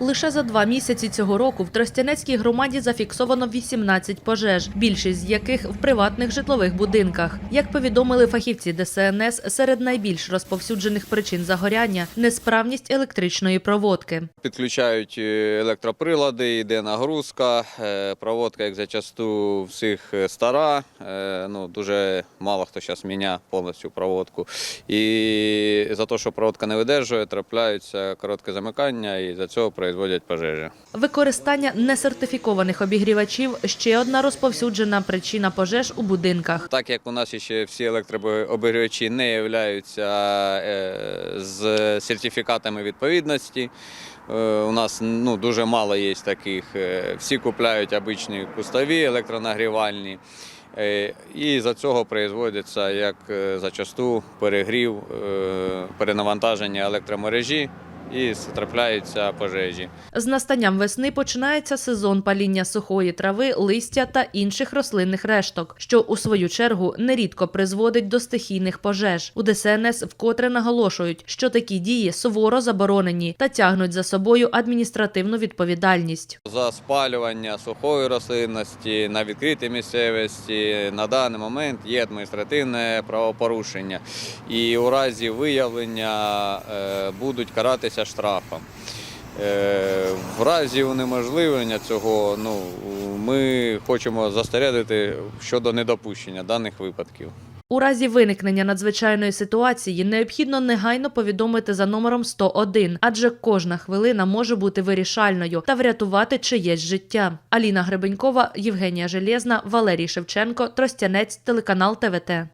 Лише за два місяці цього року в Тростянецькій громаді зафіксовано 18 пожеж, більшість з яких в приватних житлових будинках. Як повідомили фахівці ДСНС, серед найбільш розповсюджених причин загоряння несправність електричної проводки. Підключають е, електроприлади, йде нагрузка. е, Проводка, як зачасту, всіх е, стара. Ну, дуже мало хто зараз міняє повністю проводку. І за те, що проводка не видержує, трапляються коротке замикання і за цього производять пожежі. Використання несертифікованих обігрівачів ще одна розповсюджена причина пожеж у будинках. Так як у нас ще всі електрообігрівачі не являються е, з сертифікатами відповідності. е, У нас ну, дуже мало є таких. е, Всі купляють обичні кустові електронагрівальні. І за цього производиться як зачасту перегрів, перенавантаження електромережі і трапляються пожежі. З настанням весни починається сезон паління сухої трави, листя та інших рослинних решток, що у свою чергу нерідко призводить до стихійних пожеж. У ДСНС вкотре наголошують, що такі дії суворо заборонені та тягнуть за собою адміністративну відповідальність. За спалювання сухої рослинності на відкритій місцевості на даний момент є адміністративне правопорушення, і у разі виявлення е, будуть каратися штрафом. Е, В разі унеможливлення цього ну, ми хочемо застередити щодо недопущення даних випадків. У разі виникнення надзвичайної ситуації необхідно негайно повідомити за номером 101, адже кожна хвилина може бути вирішальною та врятувати чиєсь життя. Аліна Гребенькова, Євгенія Железна, Валерій Шевченко, Тростянець, телеканал ТВТ.